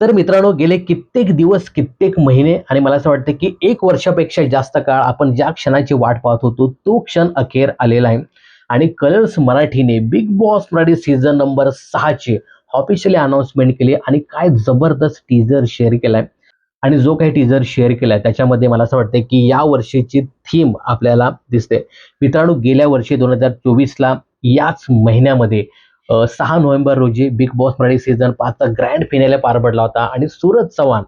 तर मित्रांनो गेले कित्येक दिवस कित्येक महिने आणि मला असं वाटतं की एक वर्षापेक्षा जास्त काळ आपण ज्या क्षणाची वाट पाहत होतो तो क्षण अखेर आलेला आहे. आणि कलर्स मराठीने Bigg Boss Marathi season number सहाची ऑफिशियली अनाउन्समेंट केली आणि काय जबरदस्त टीजर शेअर केलाय. आणि जो काही टीजर शेअर केलाय त्याच्यामध्ये मला असं वाटतं की या वर्षीची थीम आपल्याला दिसते. मित्रांनो गेल्या वर्षी दोन हजार चोवीसला याच महिन्यामध्ये सहा नोव्हेंबर रोजी बिग बॉस मराठी सीझन पाचचा ग्रँड फिनाले पार पडला होता आणि सूरज चव्हाण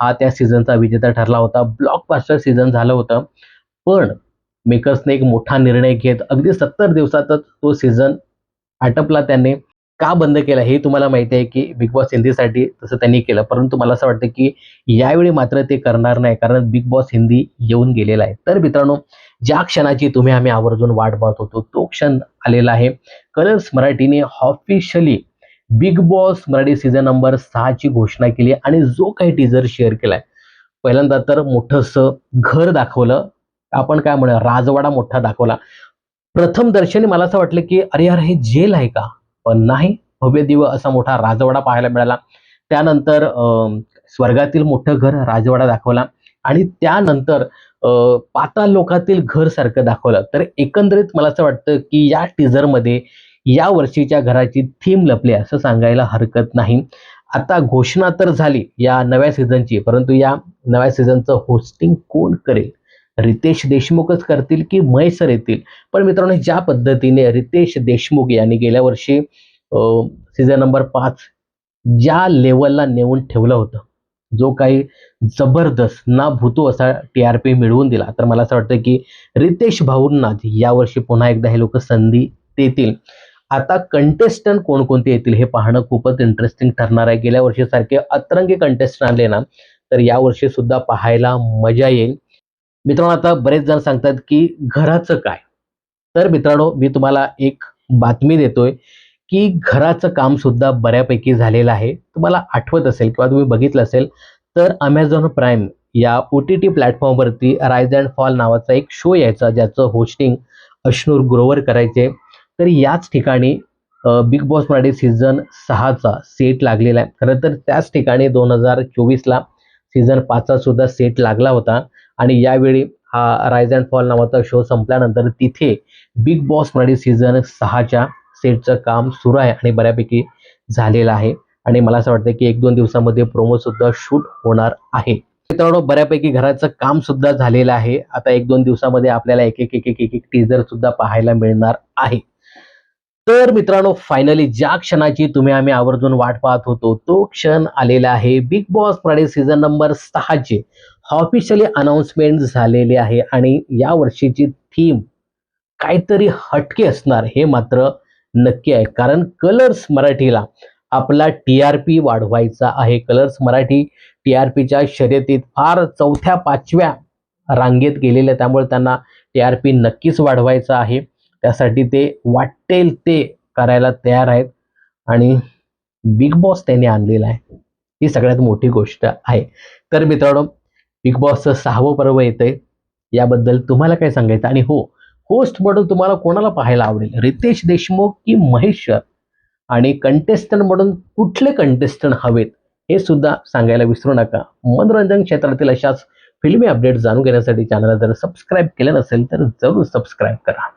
हा त्या सीझनचा विजेता ठरला होता. ब्लॉकबास्टर सीझन झालं होतं. पण मेकर्सने एक मोठा निर्णय घेत अगदी सत्तर दिवसातच तो सीझन आटपला त्याने. का बंद केला हे तुम्हाला माहिती आहे की बिग बॉस हिंदीसाठी तसं त्यांनी केलं. परंतु मला असं वाटतं की यावेळी मात्र ते करणार नाही कारण बिग बॉस हिंदी येऊन गेलेला आहे. तर मित्रांनो ज्या क्षणाची तुम्ही आम्ही आवर्जून वाट पाहत होतो तो क्षण आलेला आहे. कलर्स मराठीने officially Bigg Boss Marathi season number सहाची घोषणा केली आणि जो काही टीजर शेअर केलाय पहिल्यांदा तर मोठंसं घर दाखवलं. आपण काय म्हणूया राजवाडा मोठा दाखवला. प्रथम दर्शनी मला असं वाटलं की अरे यार हे जेल आहे का? पण नाही. भव्य दिव असा मोठा राजवाडा पाहायला मिळाला. त्यानंतर स्वर्गातील मोठं घर राजवाडा दाखवला. आणि त्यानंतर अं, पाताळ लोकातील घर सारखं दाखवलं. तर एकंदरीत मला असं वाटतं की या टीजरमध्ये या वर्षीच्या घराची थीम लपली असं सांगायला हरकत नाही. आता घोषणा तर झाली या नव्या सीझनची परंतु या नव्या सीझनचं होस्टिंग कोण करेल? रितेश देशमुखच करतील की मयसर येतील? पण मित्रांनो ज्या पद्धतीने रितेश देशमुख यांनी गेल्या वर्षी सीझन नंबर पाच ज्या लेवलला नेऊन ठेवलं होतं जो काही जबरदस्त ना भूतो असा टी आर पी मिळवून दिला तर मला असं वाटतं की रितेश भाऊंनाच यावर्षी पुन्हा एकदा हे लोक संधी देतील. आता कंटेस्टंट कोणकोणते येतील हे पाहणं खूपच इंटरेस्टिंग ठरणार आहे. गेल्या वर्षीसारखे अतरंगी कंटेस्टंट आले ना तर यावर्षी सुद्धा पाहायला मजा येईल. मित्रांनो आता बरेच जण सांगतात की घराचं काय? तर मित्रांनो मी तुम्हाला एक बातमी देतोय की घराचं काम सुद्धा बऱ्यापैकी झालेलं आहे. तुम्हाला आठवत असेल किंवा तुम्ही बघितलं असेल तर अमेझॉन प्राईम या ओ टी टी प्लॅटफॉर्मवरती रायज अँड फॉल नावाचा एक शो यायचा ज्याचं होस्टिंग अश्नूर ग्रोवर करायचे. तर याच ठिकाणी बिग बॉस मराठी सीझन सहाचा सेट लागलेला आहे. खरं तर त्याच ठिकाणी दोन हजार चोवीसला सीझन पाचचा सुद्धा सेट लागला होता. आणि यावेळी हा रायज अँड फॉल नावाचा शो संपल्यानंतर तिथे बिग बॉस मराठी सीझन सहाच्या सेटचं काम सुरू आहे आणि बऱ्यापैकी झालेलं आहे. आणि मला असं वाटतं की एक दोन दिवसामध्ये प्रोमो सुद्धा शूट होणार आहे. मित्रांनो बऱ्यापैकी घराचं काम सुद्धा झालेलं आहे. आता एक दोन दिवसामध्ये आपल्याला एक एक एक एक एक एक टीजर सुद्धा पाहायला मिळणार आहे. तर मित्रांनो फायनली ज्या क्षणाची तुम्ही आम्ही आवर्जून वाट पाहत होतो तो क्षण आलेला आहे. Bigg Boss Marathi season number सहाचे officially announcement झालेले आहे आणि या वर्षीची थीम काहीतरी हटके असणार हे मात्र नक्की आहे. कारण कलर्स मराठीला आपला टी आर पी वाढवायचा आहे. कलर्स मराठी टी आर पीच्या शर्यतीत फार चौथ्या पाचव्या रांगेत गेलेल्या त्यामुळे त्यांना टी आर पी नक्कीच वाढवायचा आहे. त्यासाठी ते वाटेल ते करायला तयार आहेत. आणि बिग बॉस त्यांनी आणलेला आहे. ही सगळ्यात मोठी गोष्ट आहे. तर मित्रांनो बिग बॉसचं सहावं पर्व येतंय. याबद्दल तुम्हाला काय सांगायचं? आणि हो होस्ट म्हणून तुम्हाला कोणाला पाहायला आवडेल? रितेश देशमुख की महेश आणि कंटेस्टंट म्हणून कुठले कंटेस्टंट हवेत? हे सुद्धा सांगायला विसरू नका. मनोरंजन क्षेत्रातील अशाच फिल्मी अपडेट जाणून घेण्यासाठी चॅनलला जर सबस्क्राईब केलं नसेल तर जरूर सबस्क्राईब करा.